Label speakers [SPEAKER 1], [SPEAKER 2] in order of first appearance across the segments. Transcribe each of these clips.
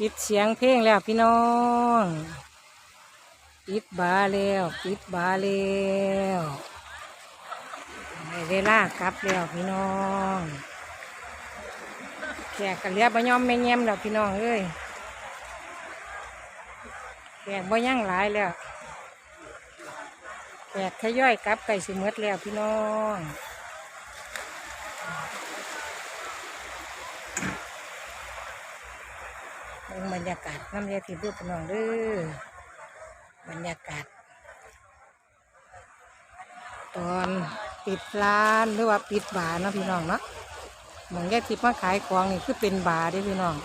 [SPEAKER 1] ปิดเสียงเพลงแล้วพี่น้องปิดบาร์แล้วปิดบาร์แล้วได้เวลากลับแล้วพี่น้องแขกกันเรียบบ่ยอมไม่เงียมแล้วพี่น้องเอ้ยแขกบ่ยั่งหลายแล้วแขกทยอยกลับไก่สิหมดแล้วพี่น้อง เบิ่งบรรยากาศน้ำยาทิพย์ด้วยพี่น้องเด้อบรรยากาศ ตอนปิดร้านหรือว่าปิดบาร์นะพี่น้องเนาะเหมือนแค่ทิพย์มาขายของนี่คือเป็นบาร์ด้อพี่น้อง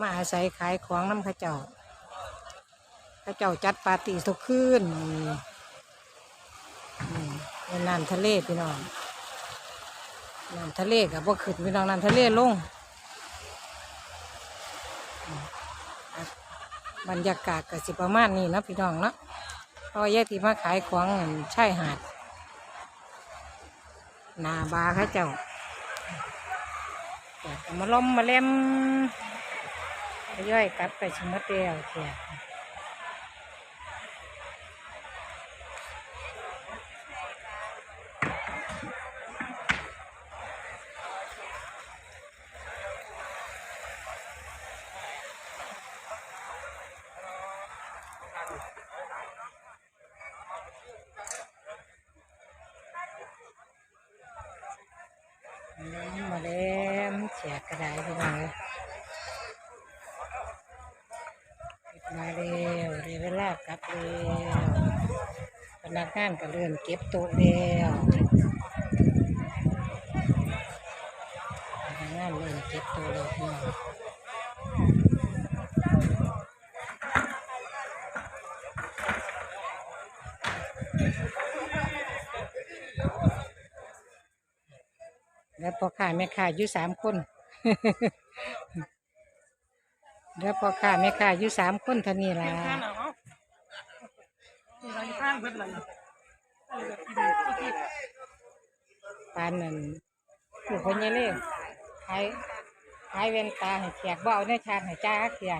[SPEAKER 1] มาอาศัยขายของน้ำข้าเจ้าข้าเจ้าจัดปาร์ตี้ทุกคืนนี่นี่น้ำทะเลพี่น้องน้ำทะเลกับว่าขึ้นพี่น้องน้ำทะเลลงอืม บรรยากาศก็สิประมาณนี้นะพี่น้องเนาะพอแยกที่มาขายของนั่นใช่หาดนาบาค่ะเจ้าแต่มาล้มมาเล่มย่อยกลับไปชิมดเดียวแขก มมาเล่มแขกกระไดพี่น้องเลยมาเร็วเร็วเวลากลับเร็วพนักงานก็เริ่มเก็บโต๊ะแล้วพนักงานเริ่มเก็บโต๊ะแล้วพี่น้อง แล้วพอค้าแม่ค้าอยู่สามคน แล้วพอค้าแม่ค้าอยู่สามคนเท่านี้ล่ะปานนั่นลูกคนยังเล่ขายขายเวนตาให้แขกบ่เอาในชาติให้จ้าเขีย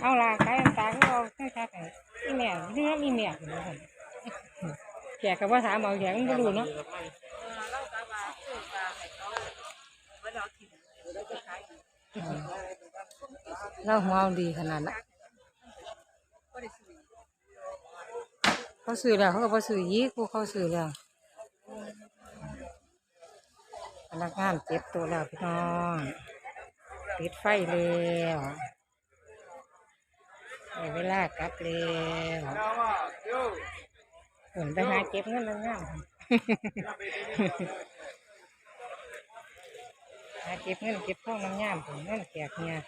[SPEAKER 1] เอาล่ะขายเวนตาก็เอาในชาติให้อีแม่เนื้อมีแม่อยู่ยแขกกับว่าถามเอาแขกมันก็รู้เนาะ เราหัวเอาดีขนาดนั้นเขาซื้อแล้วเขาก็บ่ซื้อยีกกูเขาซื้อแล้วพนักงานเก็บตัวแล้วพี่น้องปิดไฟแล้วเวลากลับแล้วผลไปหาเก็บเงินแล้วงาม หาเก็บเงินเก็บทองน้ำยามผมเงินแขกเนี่ย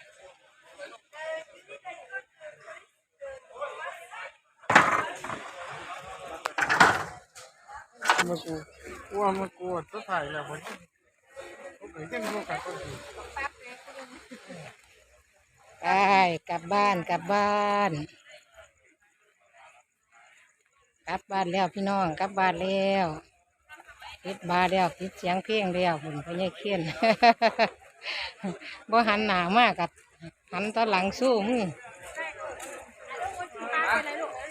[SPEAKER 2] มากูกลัวมากูจะถ่ายแล้วมันผมเห็นกันลูกกันคนอื่น
[SPEAKER 1] ไปกลับบ้านกลับบ้านกลับบ้านแล้วพี่น้องกลับบ้านแล้ว ปิดบาร์แล้วปิดเสียงเพลงแล้วผมพญาเขียนบ่หันหนามากกับหันตอนหลังสู้มือ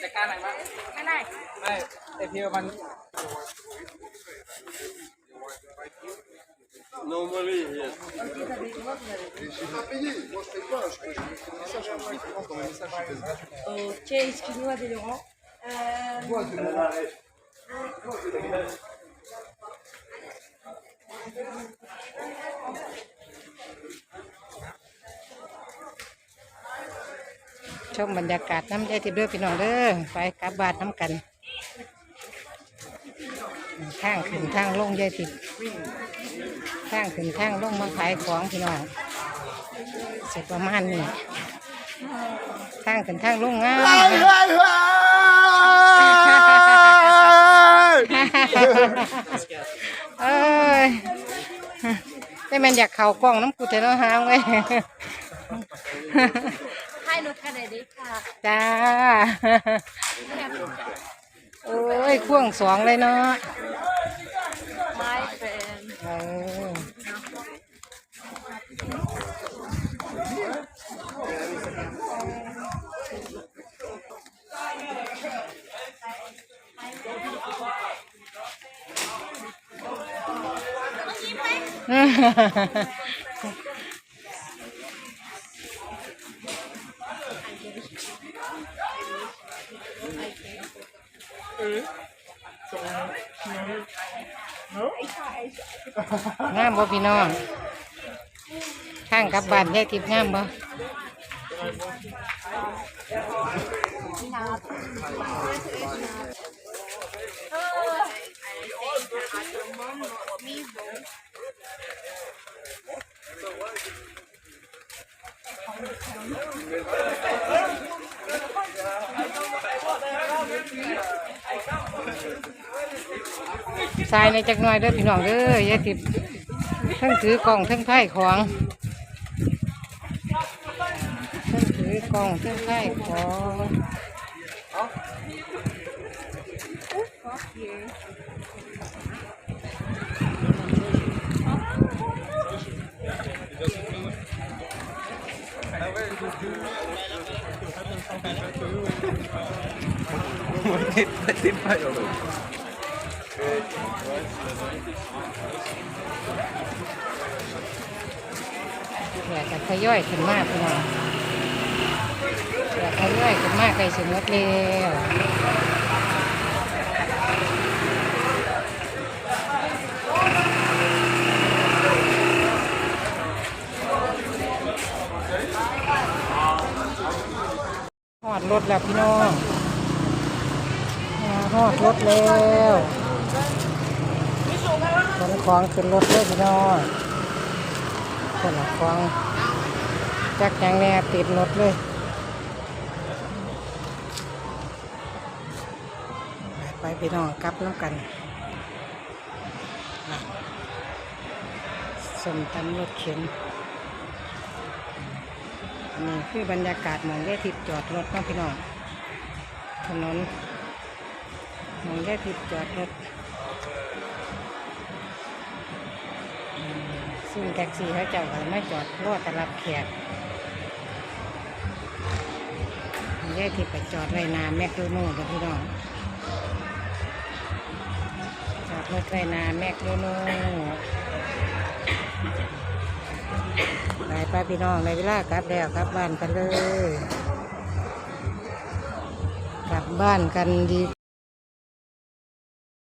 [SPEAKER 2] จัดการไหนบ้างไม่ได้ไม่ไอเทียวมัน
[SPEAKER 3] Normally, yes. Et j'ai pas payé, moi je paye pas, je paye je fais des messages, je fais des dans les messages, je fais des
[SPEAKER 4] Ok, excuse-moi, des Laurent. Euh,
[SPEAKER 3] Moi, de moi.
[SPEAKER 1] ชมบรรยากาศน้ำใจทิพย์เด้อพี่น้องเด้อไปกลับบานน้ำกันทางขึ้นทางลงยายทิพย์ทางขึ้นทางลงมาขายของพี่น้องเสร็จประมาณนี้ทางขึ้นทางลงงามเอ้ย ได้แมันอยากเข่ากล้องน้ำกูแต่เนาะหางเว้ย
[SPEAKER 4] Hi, no Kennedy.
[SPEAKER 1] จ้าโอ้ยพ่วงสองเลยเนาะ
[SPEAKER 4] My friend.
[SPEAKER 1] เออ งามบ่พี่น้องข้างกับบ้านแยกทิพย์งามบ่ ทรายในจักหน่อยเด้อพี่น้องเด้อยายติบทั้งถือกล่องทั้งไพ่ของทั้งถือกล่องทั้งไพ่ของ
[SPEAKER 2] ติดไปติดไปเลย
[SPEAKER 1] อยากจะทยอยขึ้นมากพี่น้องอยากทยอยขึ้นมากใกล้สิหมดแล้วหอดรถแล้วพี่น้องหอดรถแล้ว ขนของขึ้นรถเลยพี่น้องขนของจักย่างแน่ติดรถเลยไปพี่น้องกลับน้ำกันสมตำรถเข็นนนี้คือบรรยากาศหมองได้ทิพย์จอดรถน้องพี่น้องถนนหมองได้ทิพย์จอดรถ ซึ่แท็กซี่เขาเจ้าก็ไม่จอดรอแต่รับแขกได้ทิพย์ไปจอดไว้หนาแมคโดนัลด์เด้อพี่น้องจอดรถไว้นาแมคโดนัลด์ไปไปพี่น้องในเวลากลับแล้วกลับบ้านกันเลย กลับบ้านกันดี